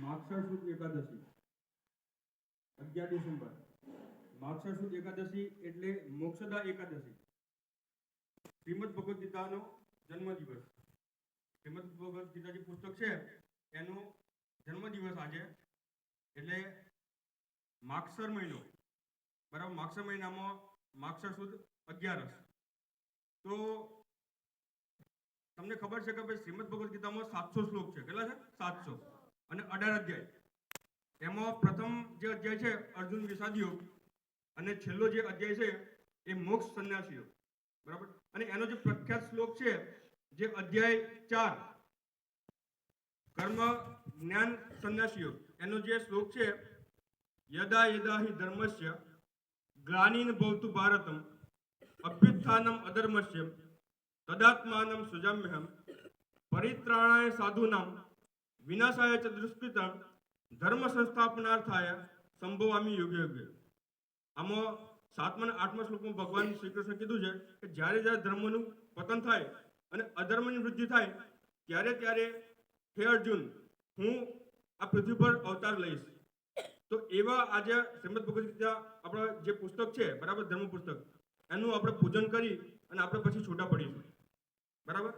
માગસર સુદ એકાદશી, અગિયાર ડિસેમ્બર. માગસર સુદ એકાદશી એટલે મોક્ષદા એકાદશી. શ્રીમદ ભગવદ્ ગીતાનો જન્મદિવસ. શ્રીમદ ભગવદ્ ગીતા જે પુસ્તક છે, એનો જન્મદિવસ આજે. એટલે માગસર મહિનો. બરાબર માક્ષર મહિનામાં માગસર સુદ અગિયારસ. તો તમને ખબર છે કે ભાઈ શ્રીમદ ભગવદ્ ગીતામાં સાતસો શ્લોક છે. કેટલા છે? સાતસો. અને અઢાર અધ્યાય. એમાં પ્રથમ જે અધ્યાય છે, અર્જુન વિષાદીઓ, અને છેલ્લો જે અધ્યાય છે, એ મોક્ષ સંન્યાસીઓ. બરાબર? અને એનો જે પ્રખ્યાત શ્લોક છે, જે અધ્યાય ચાર, કર્મ, જ્ઞાન, સંન્યાસીઓ. એનો જે શ્લોક છે, યદા યદા હિ ધર્મસ્ય, ગ્લાનીન ભવતુ ભારતમ, અભ્યુત્થાનમ અધર્મસ્ય, તદાત્માનમ સુજામ્યહમ, પરિત્રાણાય સાધુનામ ચ દુષ્કૃતમ ધર્મ સંસ્થાપનાર્થાય સંભવામી યોગ્ય યોગ્ય આમાં સાતમા અને આઠમા શ્લોકમાં ભગવાન શ્રી કૃષ્ણ કીધું છે કે જ્યારે જ્યારે ધર્મનું પતન થાય અને અધર્મની વૃદ્ધિ થાય, ત્યારે ત્યારે હે અર્જુન, હું આ પૃથ્વી પર અવતાર લઈશ. તો એવા આજે શ્રીમદ ભગવદ ગીતા આપણા જે પુસ્તક છે, બરાબર ધર્મ પુસ્તક, એનું આપણે પૂજન કરી અને આપણે પછી છૂટા પડીશું. બરાબર?